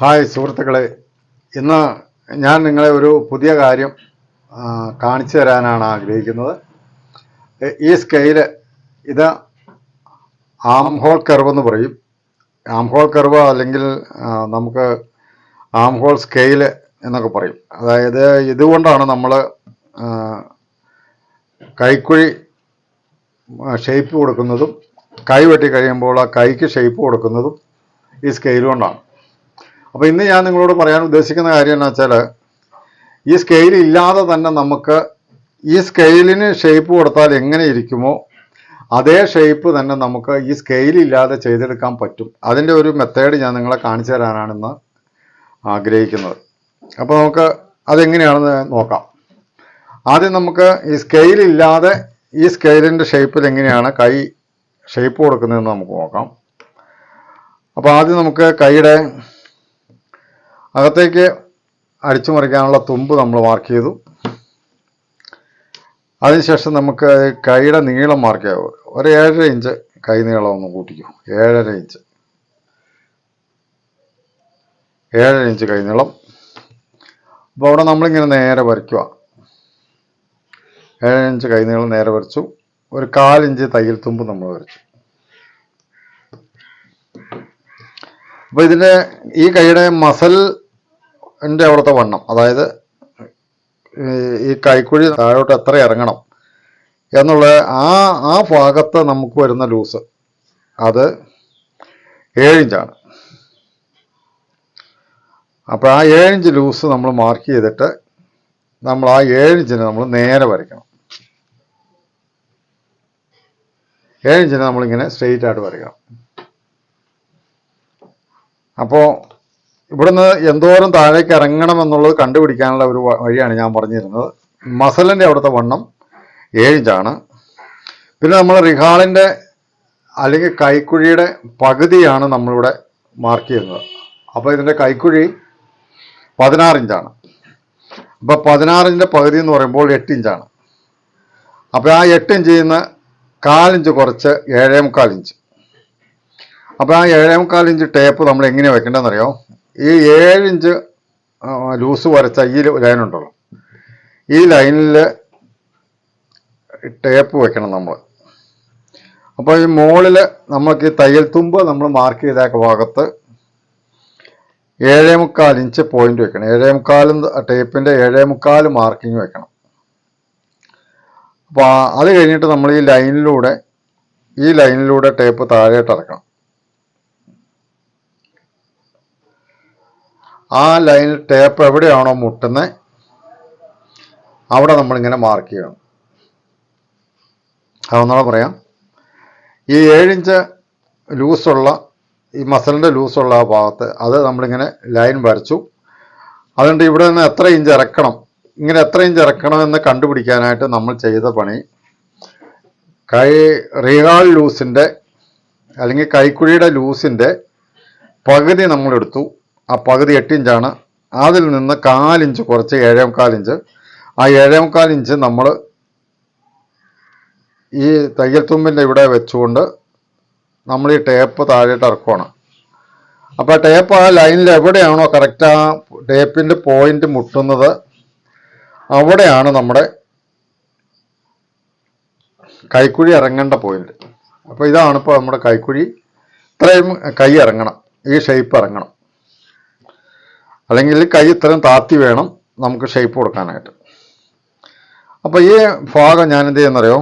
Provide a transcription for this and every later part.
Hi സുഹൃത്തുക്കളെ. ഇന്ന് ഞാൻ നിങ്ങളെ ഒരു പുതിയ കാര്യം കാണിച്ചു തരാനാണ് ആഗ്രഹിക്കുന്നത്. ഈ സ്കെയിൽ ഇത് ആം ഹോൾ കർവ് എന്ന് പറയും. ആം ഹോൾ കർവ് അല്ലെങ്കിൽ നമുക്ക് ആം ഹോൾ സ്കെയിൽ എന്നൊക്കെ പറയും. അതായത് ഇതുകൊണ്ടാണ് നമ്മൾ കൈക്കുഴി ഷേപ്പ് കൊടുക്കുന്നതും കൈ വെട്ടി കഴിയുമ്പോൾ ആ കൈക്ക് ഷേപ്പ് കൊടുക്കുന്നതും ഈ സ്കെയിൽ കൊണ്ടാണ്. അപ്പോൾ ഇന്ന് ഞാൻ നിങ്ങളോട് പറയാൻ ഉദ്ദേശിക്കുന്ന കാര്യം എന്ന് വെച്ചാൽ ഈ സ്കെയിൽ ഇല്ലാതെ തന്നെ നമുക്ക് ഈ സ്കെയിലിന് ഷേപ്പ് കൊടുത്താൽ എങ്ങനെ ഇരിക്കുമോ അതേ ഷേപ്പ് തന്നെ നമുക്ക് ഈ സ്കെയിൽ ഇല്ലാതെ ചെയ്തെടുക്കാൻ പറ്റും. അതിന്റെ ഒരു മെത്തേഡ് ഞാൻ നിങ്ങളെ കാണിച്ചു തരാനാണെന്ന് ആഗ്രഹിക്കുന്നത്. അപ്പോൾ നമുക്ക് അതെങ്ങനെയാണെന്ന് നോക്കാം. ആദ്യം നമുക്ക് ഈ സ്കെയിൽ ഇല്ലാതെ ഈ സ്കെയിലിന്റെ ഷേപ്പിൽ എങ്ങനെയാണ് കൈ ഷേപ്പ് കൊടുക്കുന്നതെന്ന് നമുക്ക് നോക്കാം. അപ്പോൾ ആദ്യം നമുക്ക് കൈയുടെ അകത്തേക്ക് അടിച്ചു മറിക്കാനുള്ള തുമ്പ് നമ്മൾ മാർക്ക് ചെയ്തു. അതിനുശേഷം നമുക്ക് കൈയുടെ നീളം മാർക്ക് ചെയ്യാം. ഒരു ഏഴര ഇഞ്ച് കൈ നീളം ഒന്ന് കൂട്ടിക്കും. ഏഴര ഇഞ്ച് ഏഴര ഇഞ്ച് കൈ നീളം. അപ്പോൾ അവിടെ നമ്മളിങ്ങനെ നേരെ വരയ്ക്കുക ഏഴര ഇഞ്ച് കൈ നീളം നേരെ വരച്ചു. ഒരു കാലിഞ്ച് തയ്യൽ തുമ്പ് നമ്മൾ വരച്ചു. അപ്പോൾ ഇതിന്റെ ഈ കൈയുടെ മസലിന്റെ അവിടുത്തെ വണ്ണം അതായത് ഈ- കൈക്കുഴി താഴോട്ട് എത്ര ഇറങ്ങണം എന്നുള്ള ആ ആ ഭാഗത്ത് നമുക്ക് വരുന്ന ലൂസ് അത് ഏഴിഞ്ചാണ്. അപ്പോൾ ആ ഏഴിഞ്ച് ലൂസ് നമ്മൾ മാർക്ക് ചെയ്തിട്ട് നമ്മൾ ആ ഏഴിഞ്ചിന് നമ്മൾ നേരെ വരയ്ക്കണം. ഏഴിഞ്ചിന് നമ്മളിങ്ങനെ സ്ട്രെയിറ്റ് ആയിട്ട് വരയ്ക്കണം. അപ്പോൾ ഇവിടുന്ന് എന്തോരം താഴേക്ക് ഇറങ്ങണം എന്നുള്ളത് കണ്ടുപിടിക്കാനുള്ള ഒരു വഴിയാണ് ഞാൻ പറഞ്ഞിരുന്നത്. മസലിന്റെ അവിടുത്തെ വണ്ണം ഏഴിഞ്ചാണ് പിന്നെ നമ്മൾ റിഹാളിന്റെ അല്ലെങ്കിൽ കൈക്കുഴിയുടെ പകുതിയാണ് നമ്മളിവിടെ മാർക്ക് ചെയ്യുന്നത്. അപ്പോൾ ഇതിന്റെ കൈക്കുഴി പതിനാറ് ഇഞ്ചാണ്. അപ്പോൾ പതിനാറിന്റെ പകുതി എന്ന് പറയുമ്പോൾ എട്ട് ഇഞ്ചാണ്. അപ്പോൾ ആ എട്ട് ഇഞ്ചിൽ നിന്ന് കാലിഞ്ച് കുറച്ച് ഏഴേ മുക്കാൽ ഇഞ്ച്. അപ്പോൾ ആ ഏഴേ മുക്കാൽ ഇഞ്ച് ടേപ്പ് നമ്മൾ എങ്ങനെയാണ് വെക്കേണ്ടതെന്നറിയോ? ഈ ഏഴ് ഇഞ്ച് ലൂസ് വരച്ച ഈ ലൈൻ ഉണ്ടല്ലോ. ഈ ലൈനിൽ ടേപ്പ് വെക്കണം നമ്മൾ. അപ്പോൾ ഈ മുകളിൽ നമുക്ക് ഈ തയ്യൽ തുമ്പ് നമ്മൾ മാർക്ക് ചെയ്ത ഭാഗത്ത് ഏഴേ മുക്കാൽ ഇഞ്ച് പോയിന്റ് വെക്കണം. ഏഴേ മുക്കാലും ടേപ്പിന്റെ ഏഴേ മുക്കാൽ മാർക്കിങ് വെക്കണം അപ്പോൾ അത് കഴിഞ്ഞിട്ട് നമ്മൾ ഈ ലൈനിലൂടെ ഈ ലൈനിലൂടെ ടേപ്പ് താഴേട്ട് ഇറക്കണം ആ ലൈനിൽ ടേപ്പ് എവിടെയാണോ മുട്ടുന്നത് അവിടെ നമ്മളിങ്ങനെ മാർക്ക് ചെയ്യണം. അതൊന്നുകൂടെ പറയാം. ഈ ഏഴിഞ്ച് ലൂസുള്ള ഈ മസലിന്റെ ലൂസുള്ള ആ ഭാഗത്ത് അത് നമ്മളിങ്ങനെ ലൈൻ വരച്ചു. അതുകൊണ്ട് ഇവിടെ നിന്ന് എത്ര ഇഞ്ച് ഇറക്കണം ഇങ്ങനെ എത്ര ഇഞ്ച് ഇറക്കണം എന്ന് കണ്ടുപിടിക്കാനായിട്ട് നമ്മൾ ചെയ്ത പണി കൈ റീഹാൾ ലൂസിന്റെ അല്ലെങ്കിൽ കൈക്കുഴിയുടെ ലൂസിന്റെ പകുതി നമ്മളെടുത്തു. ആ പകുതി എട്ടിഞ്ചാണ്. അതിൽ നിന്ന് കാലിഞ്ച് കുറച്ച് ഏഴേ മുക്കാൽ ഇഞ്ച് ആ ഏഴേ മുക്കാൽ ഇഞ്ച് നമ്മൾ ഈ തയ്യൽ തുമ്പിന്റെ ഇവിടെ വെച്ചുകൊണ്ട് നമ്മൾ ഈ ടേപ്പ് താഴേട്ട് ഇറക്കുവാണ്. അപ്പോൾ ടേപ്പ് ആ ലൈനിൽ എവിടെയാണോ കറക്റ്റ് ആ ടേപ്പിന്റെ പോയിന്റ് മുട്ടുന്നത് അവിടെയാണ് നമ്മുടെ കൈക്കുഴി ഇറങ്ങേണ്ട പോയിന്റ്. അപ്പോൾ ഇതാണ് ഇപ്പോൾ നമ്മുടെ കൈക്കുഴി. ഇത്രയും കൈ ഇറങ്ങണം. ഈ ഷേപ്പ് ഇറങ്ങണം. അല്ലെങ്കിൽ കൈ ഇത്രയും താത്തി വേണം നമുക്ക് ഷേപ്പ് കൊടുക്കാനായിട്ട്. അപ്പോൾ ഈ ഭാഗം ഞാൻ എന്ത് ചെയ്യുന്നറിയോ?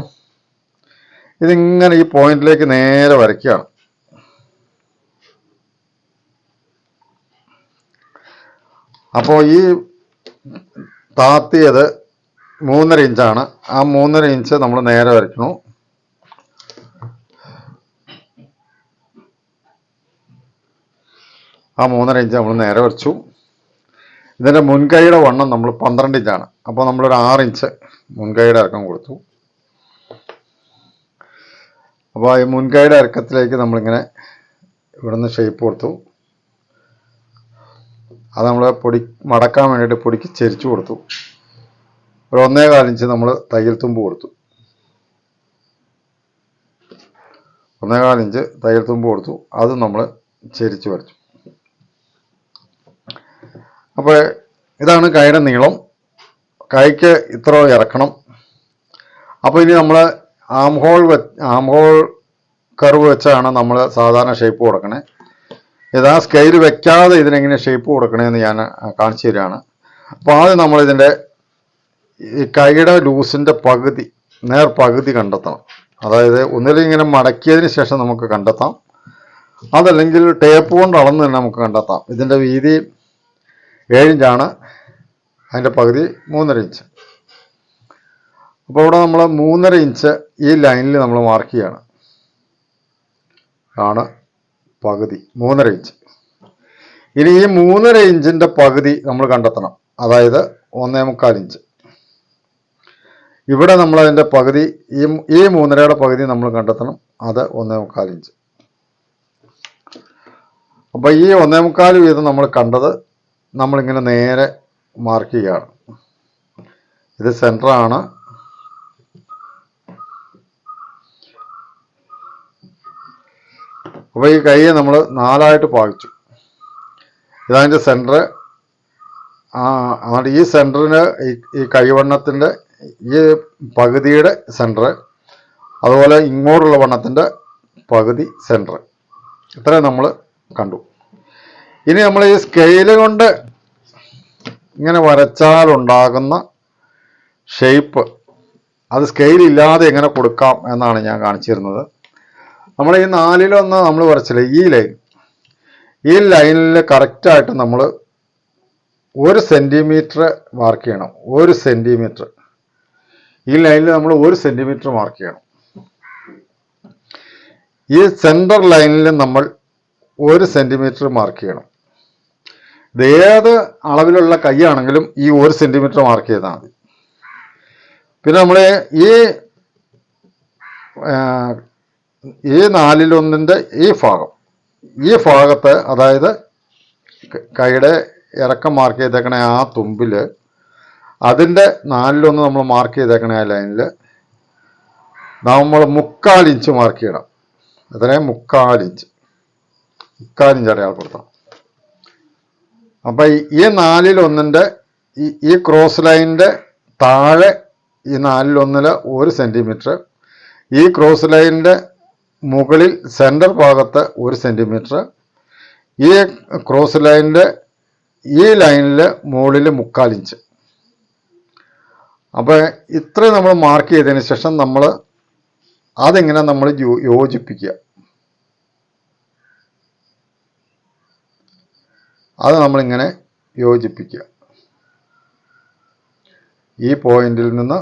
ഇതിങ്ങനെ ഈ പോയിന്റിലേക്ക് നേരെ വരയ്ക്കുകയാണ്. അപ്പോൾ ഈ താത്തിയത് മൂന്നര ഇഞ്ചാണ് ആ മൂന്നര ഇഞ്ച് നമ്മൾ നേരെ വരയ്ക്കണു ആ മൂന്നര ഇഞ്ച് നമ്മൾ നേരെ വരച്ചു. ഇതിന്റെ മുൻകൈയുടെ വണ്ണം നമ്മൾ പന്ത്രണ്ട് ഇഞ്ചാണ്. അപ്പോൾ നമ്മളൊരു ആറ് ഇഞ്ച് മുൻകൈയുടെ ഇറക്കം കൊടുത്തു. അപ്പോൾ ഈ മുൻകൈയുടെ ഇറക്കത്തിലേക്ക് നമ്മളിങ്ങനെ ഇവിടുന്ന് ഷേപ്പ് കൊടുത്തു. അത് നമ്മൾ പൊടി മടക്കാൻ വേണ്ടിയിട്ട് പൊടിക്ക് ചെരിച്ചു കൊടുത്തു. ഒരു ഒന്നേ കാലിഞ്ച് നമ്മൾ തയ്യൽ തുമ്പ് കൊടുത്തു. ഒന്നേ കാലിഞ്ച് തയ്യൽ തുമ്പ് കൊടുത്തു. അത് നമ്മൾ ചെരിച്ച് വരച്ചു. അപ്പോൾ ഇതാണ് കൈയുടെ നീളം. കൈക്ക് ഇത്ര ഇറക്കണം. അപ്പോൾ ഇനി നമ്മൾ ആം ഹോൾ വെ ആം ഹോൾ കർവ് വെച്ചാണ് നമ്മൾ സാധാരണ ഷേപ്പ് കൊടുക്കണേ. ഇതാ സ്കെയിൽ വെക്കാതെ ഇതിനെങ്ങനെ ഷേപ്പ് കൊടുക്കണേന്ന് ഞാൻ കാണിച്ചു തരികയാണ്. അപ്പോൾ ആദ്യം നമ്മളിതിന്റെ ഈ കൈയുടെ ലൂസിന്റെ പകുതി നേർ പകുതി കണ്ടെത്തണം. അതായത് ഒന്നിലും ഇങ്ങനെ മടക്കിയതിന് ശേഷം നമുക്ക് കണ്ടെത്താം. അതല്ലെങ്കിൽ ടേപ്പ് കൊണ്ട് അളന്ന് തന്നെ നമുക്ക് കണ്ടെത്താം. ഇതിന്റെ വീതി ഏഴിഞ്ചാണ് അതിന്റെ പകുതി മൂന്നര ഇഞ്ച് അപ്പോൾ ഇവിടെ നമ്മൾ മൂന്നര ഇഞ്ച് ഈ ലൈനിൽ നമ്മൾ മാർക്ക് ചെയ്യാണ്. ആണ് പകുതി മൂന്നര ഇഞ്ച് ഇനി ഈ മൂന്നര ഇഞ്ചിന്റെ പകുതി നമ്മൾ കണ്ടെത്തണം. അതായത് ഒന്നേ മുക്കാൽ ഇഞ്ച് ഇവിടെ നമ്മൾ അതിന്റെ പകുതി ഈ ഈ മൂന്നരയുടെ പകുതി നമ്മൾ കണ്ടെത്തണം. അത് ഒന്നേ മുക്കാൽ ഇഞ്ച് അപ്പോൾ ഈ ഒന്നേ മുക്കാൽ വീതം നമ്മൾ കണ്ടത് നമ്മളിങ്ങനെ നേരെ മാർക്ക് ചെയ്യുകയാണ്. ഇത് സെന്ററാണ് അപ്പോൾ ഈ കൈയെ നമ്മൾ നാലായിട്ട് പാകിച്ചു ഇതതിന്റെ സെന്റർ അതുകൊണ്ട് ഈ സെന്ററിന് ഈ കൈവണ്ണത്തിന്റെ ഈ പകുതിയുടെ സെന്റർ അതുപോലെ ഇങ്ങോട്ടുള്ള വണ്ണത്തിന്റെ പകുതി സെന്റർ ഇത്രയും നമ്മൾ കണ്ടു. ഇനി നമ്മൾ ഈ സ്കെയിൽ കൊണ്ട് ഇങ്ങനെ വരച്ചാൽ ഉണ്ടാകുന്ന ഷേപ്പ് അത് സ്കെയിൽ ഇല്ലാതെ എങ്ങനെ കൊടുക്കാം എന്നാണ് ഞാൻ കാണിച്ചിരുന്നത്. നമ്മൾ ഈ നാലിലൊന്ന് നമ്മൾ വരച്ചില്ല? ഈ ലൈൻ ഈ ലൈനിൽ കറക്റ്റായിട്ട് നമ്മൾ ഒരു സെന്റിമീറ്റർ മാർക്ക് ചെയ്യണം. ഒരു സെന്റിമീറ്റർ ഈ ലൈനിൽ നമ്മൾ ഒരു സെന്റിമീറ്റർ മാർക്ക് ചെയ്യണം. ഈ സെന്റർ ലൈനിൽ നമ്മൾ ഒരു സെന്റിമീറ്റർ മാർക്ക് ചെയ്യണം. ഇത് ഏത് അളവിലുള്ള കൈയാണെങ്കിലും ഈ ഒരു സെന്റിമീറ്റർ മാർക്ക് ചെയ്താൽ മതി. പിന്നെ നമ്മൾ ഈ ഈ നാലിലൊന്നിന്റെ ഈ ഭാഗം ഈ ഭാഗത്ത് അതായത് കൈയുടെ ഇറക്കം മാർക്ക് ചെയ്തേക്കണ ആ തുമ്പിൽ അതിന്റെ നാലിലൊന്ന് നമ്മൾ മാർക്ക് ചെയ്തേക്കണ ആ ലൈനിൽ നമ്മൾ മുക്കാൽ ഇഞ്ച് മാർക്ക് ചെയ്യണം. അതിനെ മുക്കാൽ ഇഞ്ച് മുക്കാൽ ഇഞ്ച് അടയാളപ്പെടുത്തണം. അപ്പം ഈ നാലിലൊന്നിന്റെ ഈ ഈ ക്രോസ് ലൈനിന്റെ താഴെ ഈ നാലിലൊന്നിൽ ഒരു സെന്റിമീറ്റർ ഈ ക്രോസ് ലൈനിന്റെ മുകളിൽ സെന്റർ ഭാഗത്ത് ഒരു സെന്റിമീറ്റർ ഈ ക്രോസ് ലൈനിന്റെ ഈ ലൈനിൽ മുകളിൽ മുക്കാൽ ഇഞ്ച് അപ്പോൾ ഇത്രയും നമ്മൾ മാർക്ക് ചെയ്തതിന് ശേഷം നമ്മൾ അതിങ്ങനെ നമ്മൾ യോജിപ്പിക്കുക? അത് നമ്മളിങ്ങനെ യോജിപ്പിക്കുക. ഈ പോയിന്റിൽ നിന്ന്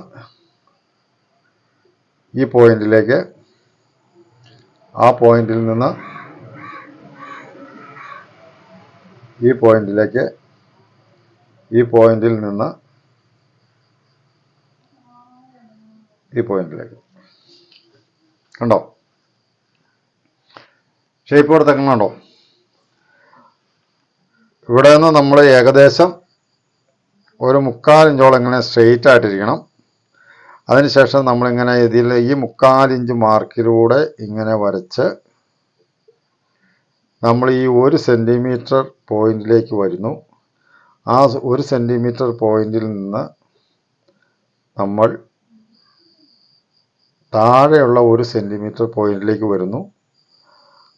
ഈ പോയിന്റിലേക്ക് ആ പോയിന്റിൽ നിന്ന് ഈ പോയിന്റിലേക്ക് ഈ പോയിന്റിൽ നിന്ന് ഈ പോയിന്റിലേക്ക്. കണ്ടോ? ഷേപ്പ് കൊടുത്തേക്കണോ ഇവിടെ നിന്ന് നമ്മൾ ഏകദേശം ഒരു മുക്കാലിഞ്ചോളം ഇങ്ങനെ സ്ട്രെയിറ്റ് ആയിട്ടിരിക്കണം. അതിനുശേഷം നമ്മളിങ്ങനെ ഇതിൽ ഈ മുക്കാലിഞ്ച് മാർക്കിലൂടെ ഇങ്ങനെ വരച്ച് നമ്മൾ ഈ ഒരു സെന്റിമീറ്റർ പോയിന്റിലേക്ക് വരുന്നു. ആ ഒരു സെന്റിമീറ്റർ പോയിന്റിൽ നിന്ന് നമ്മൾ താഴെയുള്ള ഒരു സെന്റിമീറ്റർ പോയിന്റിലേക്ക് വരുന്നു.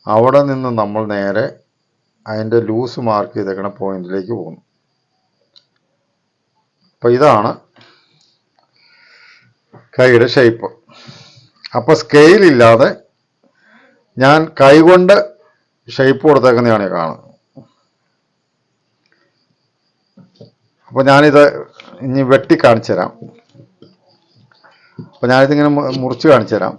അവിടെ നിന്ന് നമ്മൾ നേരെ അതിന്റെ ലൂസ് മാർക്ക് ചെയ്തേക്കണ പോയിന്റിലേക്ക് പോകുന്നു. അപ്പോൾ ഇതാണ് കൈയുടെ ഷേപ്പ് അപ്പോൾ സ്കെയിൽ ഇല്ലാതെ ഞാൻ കൈകൊണ്ട് ഷേപ്പ് കൊടുത്തേക്കുന്നതാണ് കാണുന്നത്. അപ്പോൾ ഞാനിത് ഇനി വെട്ടി കാണിച്ചു തരാം അപ്പോൾ ഞാനിതിങ്ങനെ മുറിച്ച് കാണിച്ചു തരാം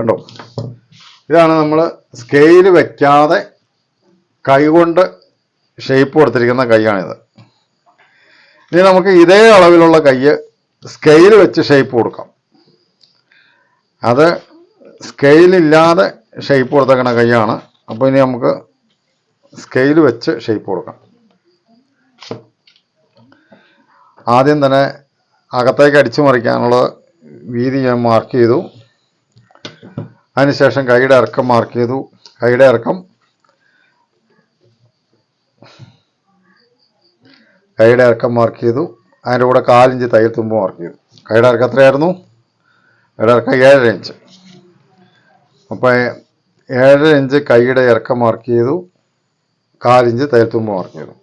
കണ്ടോ? ഇതാണ് നമ്മൾ സ്കെയിൽ വെക്കാതെ കൈകൊണ്ട് ഷേപ്പ് കൊടുത്തിരിക്കുന്ന കൈയാണിത്. ഇനി നമുക്ക് ഇതേ അളവിലുള്ള കൈ സ്കെയിൽ വെച്ച് ഷേപ്പ് കൊടുക്കാം. അത് സ്കെയിലില്ലാതെ ഷേപ്പ് കൊടുത്തേക്കണ കൈയാണ്. അപ്പോൾ ഇനി നമുക്ക് സ്കെയിൽ വെച്ച് ഷേപ്പ് കൊടുക്കാം. ആദ്യം തന്നെ അകത്തേക്ക് അടിച്ചു മറിക്കാനുള്ള വീതി ഞാൻ മാർക്ക് ചെയ്തു. അതിനുശേഷം കൈയുടെ ഇറക്കം മാർക്ക് ചെയ്തു. കൈയുടെ ഇറക്കം കൈയുടെ ഇറക്കം മാർക്ക് ചെയ്തു. അതിന്റെ കൂടെ കാലിഞ്ച് തയ്യൽ തുമ്പ് മാർക്ക് ചെയ്തു. കൈയുടെ ഇറക്കം എത്രയായിരുന്നു? കൈയുടെ ഇറക്കം ഏഴര ഇഞ്ച് അപ്പോൾ ഏഴര ഇഞ്ച് കൈയുടെ ഇറക്കം മാർക്ക് ചെയ്തു. കാലിഞ്ച് തയ്യൽ തുമ്പ് മാർക്ക് ചെയ്തു.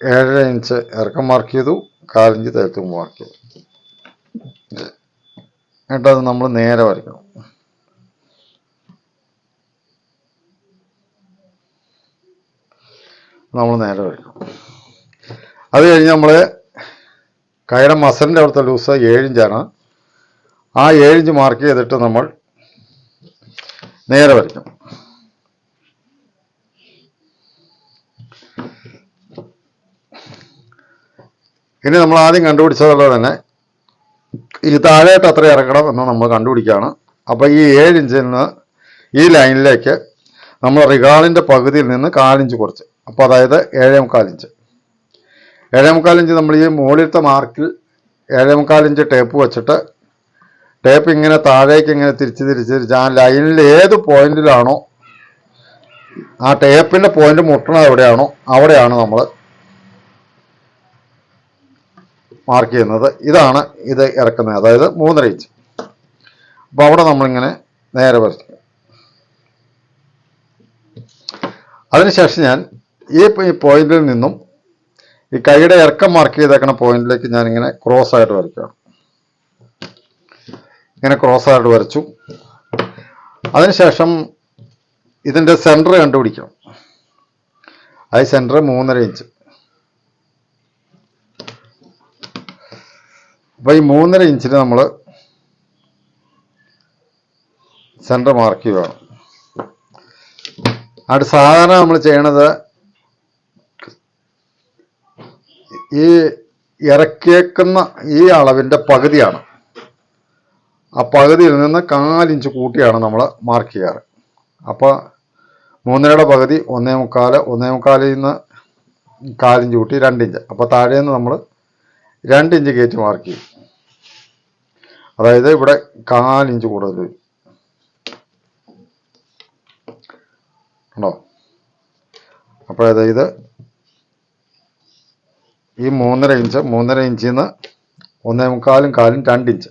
ഏഴര ഇഞ്ച് ഇറക്കം മാർക്ക് ചെയ്തു. കാലിഞ്ച് തയ്യൽ തുമ്പ് മാർക്ക് ചെയ്തു. എന്നിട്ട് അത് നമ്മൾ നേരെ വരയ്ക്കണം. നമ്മൾ നേരെ വരയ്ക്കണം. അത് കഴിഞ്ഞ് നമ്മൾ കയറ മസലിന്റെ അവിടുത്തെ ലൂസ് ഏഴിഞ്ചാണ് ആ ഏഴിഞ്ച് മാർക്ക് ചെയ്തിട്ട് നമ്മൾ നേരെ വരയ്ക്കണം. ഇനി നമ്മൾ ആദ്യം കണ്ടുപിടിച്ചതുപോലെ തന്നെ ഈ താഴേട്ട് എത്ര ഇറങ്ങണം എന്ന് നമ്മൾ കണ്ടുപിടിക്കുകയാണ്. അപ്പോൾ ഈ ഏഴ് ഇഞ്ചിൽ നിന്ന് ഈ ലൈനിലേക്ക് നമ്മൾ റിഗാളിന്റെ പകുതിയിൽ നിന്ന് കാലിഞ്ച് കുറച്ച്. അപ്പോൾ അതായത് ഏഴേ മുക്കാലിഞ്ച് ഏഴേ മുക്കാൽ ഇഞ്ച് നമ്മൾ ഈ മുകളിലത്തെ മാർക്കിൽ ഏഴേ മുക്കാൽ ഇഞ്ച് ടേപ്പ് വെച്ചിട്ട് ടേപ്പ് ഇങ്ങനെ താഴേക്ക് ഇങ്ങനെ തിരിച്ച് തിരിച്ച് തിരിച്ച് ആ ലൈനിൽ ഏത് പോയിന്റിലാണോ ആ ടേപ്പിന്റെ പോയിന്റ് മുട്ടണത് എവിടെയാണോ അവിടെയാണ് നമ്മൾ മാർക്ക് ചെയ്യുന്നത്. ഇതാണ് ഇത് ഇറക്കുന്നത്. അതായത് മൂന്നര ഇഞ്ച് അപ്പോൾ അവിടെ നമ്മളിങ്ങനെ നേരെ വരച്ചു. അതിനുശേഷം ഞാൻ ഈ പോയിന്റിൽ നിന്നും ഈ കൈയുടെ ഇറക്കം മാർക്ക് ചെയ്തേക്കുന്ന പോയിന്റിലേക്ക് ഞാൻ ഇങ്ങനെ ക്രോസ് ആയിട്ട് വരയ്ക്കുകയാണ്. ഇങ്ങനെ ക്രോസ് ആയിട്ട് വരച്ചു. അതിനുശേഷം ഇതിന്റെ സെന്റർ കണ്ടുപിടിക്കണം. അത് സെന്റർ മൂന്നര ഇഞ്ച് അപ്പോൾ ഈ മൂന്നര ഇഞ്ചിന് നമ്മൾ സെന്റർ മാർക്ക് ചെയ്യണം അവിടെ സാധാരണ നമ്മൾ ചെയ്യണത് ഈ ഇറക്കിയേക്കുന്ന ഈ അളവിന്റെ പകുതിയാണ്. ആ പകുതിയിൽ നിന്ന് കാലിഞ്ച് കൂട്ടിയാണ് നമ്മൾ മാർക്ക് ചെയ്യാറ്. അപ്പോൾ മൂന്നരയുടെ പകുതി ഒന്നേ മുക്കാൽ ഒന്നേ മുക്കാലിൽ നിന്ന് കാലിഞ്ച് കൂട്ടി രണ്ടിഞ്ച് അപ്പോൾ താഴെ നിന്ന് നമ്മൾ രണ്ടിഞ്ച് കയറ്റി മാർക്ക് ചെയ്യും. അതായത് ഇവിടെ കാലിഞ്ച് കൂടുതൽ വരും. ഉണ്ടോ അപ്പോൾ അതായത് ഈ മൂന്നര ഇഞ്ച് മൂന്നര ഇഞ്ചിൽ നിന്ന് ഒന്നേ മുക്കാലും കാലും രണ്ട് ഇഞ്ച്.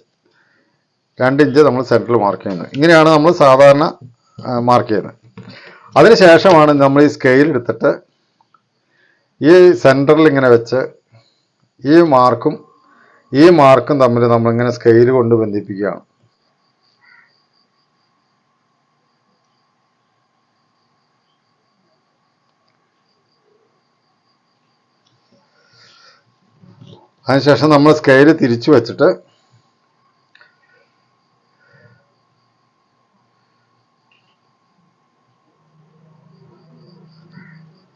രണ്ട് ഇഞ്ച് നമ്മൾ സെന്ററിൽ മാർക്ക് ചെയ്യുന്നത്. ഇങ്ങനെയാണ് നമ്മൾ സാധാരണ മാർക്ക് ചെയ്യുന്നത്. അതിനുശേഷമാണ് നമ്മൾ ഈ സ്കെയിൽ എടുത്തിട്ട് ഈ സെന്ററിൽ ഇങ്ങനെ വെച്ച് ഈ മാർക്കും ഈ മാർക്കും തമ്മിൽ നമ്മൾ നമ്മളിങ്ങനെ സ്കെയിൽ കൊണ്ട് ബന്ധിപ്പിക്കുകയാണ്. അതിനുശേഷം നമ്മൾ സ്കെയിൽ തിരിച്ചു വെച്ചിട്ട്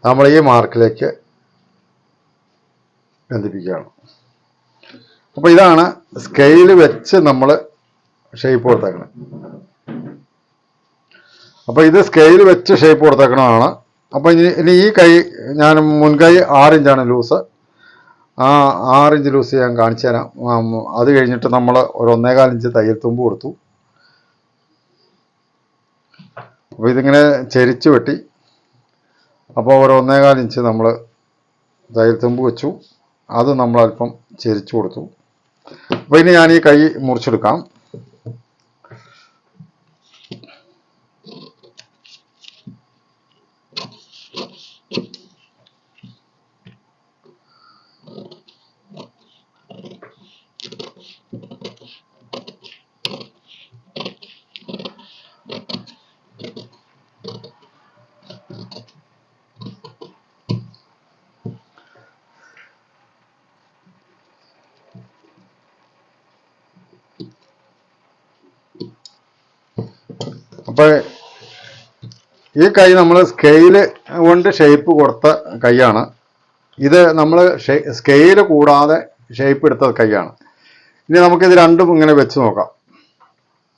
നമ്മൾ ഈ മാർക്കിലേക്ക് ബന്ധിപ്പിക്കുകയാണ്. അപ്പോൾ ഇതാണ് സ്കെയിൽ വെച്ച് നമ്മൾ ഷേപ്പ് കൊടുത്തേക്കണം അപ്പോൾ ഇത് സ്കെയിൽ വെച്ച് ഷേപ്പ് കൊടുത്തേക്കണതാണ്. അപ്പോൾ ഇനി ഇനി ഈ കൈ ഞാൻ മുൻകൈ ആറിഞ്ചാണ് ലൂസ് ആ ആറിഞ്ച് ലൂസ് ഞാൻ കാണിച്ചു തരാം. അത് കഴിഞ്ഞിട്ട് നമ്മൾ ഒരു ഒന്നേകാൽ ഇഞ്ച് തയ്യൽ തുമ്പ് കൊടുത്തു. അപ്പോൾ ഇതിങ്ങനെ ചെരിച്ച് വെട്ടി. അപ്പോൾ ഒരു ഒന്നേകാൽ ഇഞ്ച് നമ്മൾ തയ്യൽ തുമ്പ് വെച്ചു. അത് നമ്മൾ അല്പം ചെരിച്ചു കൊടുത്തു. അപ്പോൾ ഇനി ഞാൻ ഈ കൈ മുറിച്ചെടുക്കാം. അപ്പോൾ ഈ കൈ നമ്മൾ സ്കെയിൽ കൊണ്ട് ഷേപ്പ് കൊടുത്ത കൈയാണ്. ഇത് നമ്മൾ സ്കെയിൽ കൂടാതെ ഷേപ്പ് എടുത്ത കൈയാണ്. ഇനി നമുക്കിത് രണ്ടും ഇങ്ങനെ വെച്ച് നോക്കാം.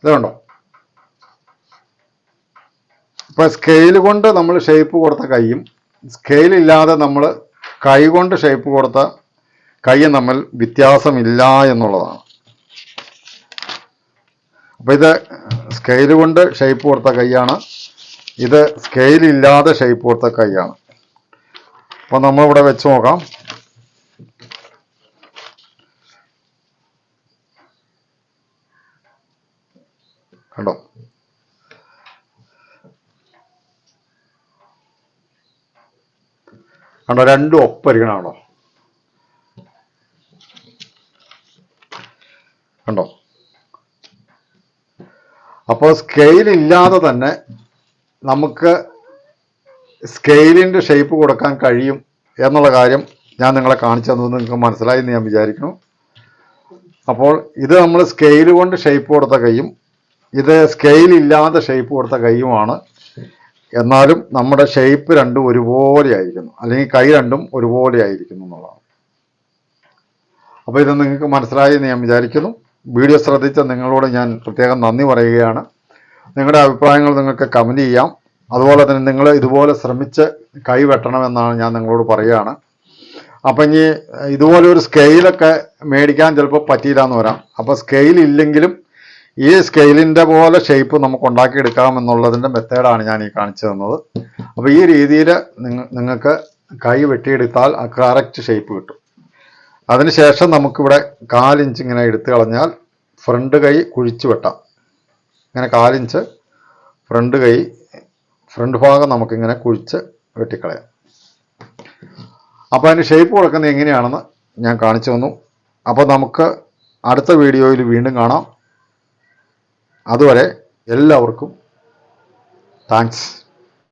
ഇത് കണ്ടോ? ഇപ്പൊ സ്കെയിൽ കൊണ്ട് നമ്മൾ ഷേപ്പ് കൊടുത്ത കൈയും സ്കെയിൽ ഇല്ലാതെ നമ്മൾ കൈ കൊണ്ട് ഷേപ്പ് കൊടുത്ത കൈയും തമ്മിൽ വ്യത്യാസമില്ല എന്നുള്ളതാണ്. അപ്പൊ ഇത് സ്കെയിൽ കൊണ്ട് ഷേപ്പ് കൊടുത്ത കൈയാണ്. ഇത് സ്കെയിൽ ഇല്ലാതെ ഷേപ്പ് കൊടുത്ത കൈയാണ്. അപ്പോൾ നമ്മളിവിടെ വെച്ച് നോക്കാം. കണ്ടോ? കണ്ടോ? രണ്ടും ഒപ്പരിക്കണാണോ കണ്ടോ അപ്പോൾ സ്കെയിൽ ഇല്ലാതെ തന്നെ നമുക്ക് സ്കെയിലിന്റെ ഷേപ്പ് കൊടുക്കാൻ കഴിയും എന്നുള്ള കാര്യം ഞാൻ നിങ്ങളെ കാണിച്ചു തന്നത് നിങ്ങൾക്ക് മനസ്സിലായി എന്ന് ഞാൻ വിചാരിക്കുന്നു. അപ്പോൾ ഇത് നമ്മൾ സ്കെയിൽ കൊണ്ട് ഷേപ്പ് കൊടുത്ത കൈയും ഇത് സ്കെയിൽ ഇല്ലാതെ ഷേപ്പ് കൊടുത്ത കൈയുമാണ്. എന്നാലും നമ്മുടെ ഷേപ്പ് രണ്ടും ഒരുപോലെ ആയിരിക്കുന്നു. അല്ലെങ്കിൽ കൈ രണ്ടും ഒരുപോലെ ആയിരിക്കുന്നു എന്നുള്ളതാണ്. അപ്പോൾ ഇത് നിങ്ങൾക്ക് മനസ്സിലായി എന്ന് ഞാൻ വിചാരിക്കുന്നു. വീഡിയോ ശ്രദ്ധിച്ച നിങ്ങളോട് ഞാൻ പ്രത്യേകം നന്ദി പറയുകയാണ്. നിങ്ങളുടെ അഭിപ്രായങ്ങൾ നിങ്ങൾക്ക് കമന്റ് ചെയ്യാം. അതുപോലെ തന്നെ നിങ്ങൾ ഇതുപോലെ ശ്രമിച്ച് കൈവെട്ടണമെന്നാണ് ഞാൻ നിങ്ങളോട് പറയുകയാണ്. അപ്പം ഇനി ഇതുപോലെ ഒരു സ്കെയിലൊക്കെ മേടിക്കാൻ ചിലപ്പോൾ പറ്റിയില്ല എന്ന് വരാം അപ്പോൾ സ്കെയിൽ ഇല്ലെങ്കിലും ഈ സ്കെയിലിന്റെ പോലെ ഷേപ്പ് നമുക്ക് ഉണ്ടാക്കിയെടുക്കാം എന്നുള്ളതിന്റെ മെത്തേഡാണ് ഞാൻ ഈ കാണിച്ചു തന്നത്. അപ്പോൾ ഈ രീതിയിൽ നിങ്ങൾക്ക് കൈ വെട്ടിയെടുത്താൽ ആ കറക്റ്റ് ഷേപ്പ് കിട്ടും. അതിനുശേഷം നമുക്കിവിടെ കാലിഞ്ച് ഇങ്ങനെ എടുത്തു കളഞ്ഞാൽ ഫ്രണ്ട് കൈ കുഴിച്ചു വെട്ടാം. ഇങ്ങനെ കാലിഞ്ച് ഫ്രണ്ട് കൈ ഫ്രണ്ട് ഭാഗം നമുക്കിങ്ങനെ കുഴിച്ച് വെട്ടിക്കളയാം. അപ്പോൾ അതിന് ഷേപ്പ് കൊടുക്കുന്നത് എങ്ങനെയാണെന്ന് ഞാൻ കാണിച്ചു തന്നു. അപ്പോൾ നമുക്ക് അടുത്ത വീഡിയോയിൽ വീണ്ടും കാണാം. അതുവരെ എല്ലാവർക്കും താങ്ക്സ്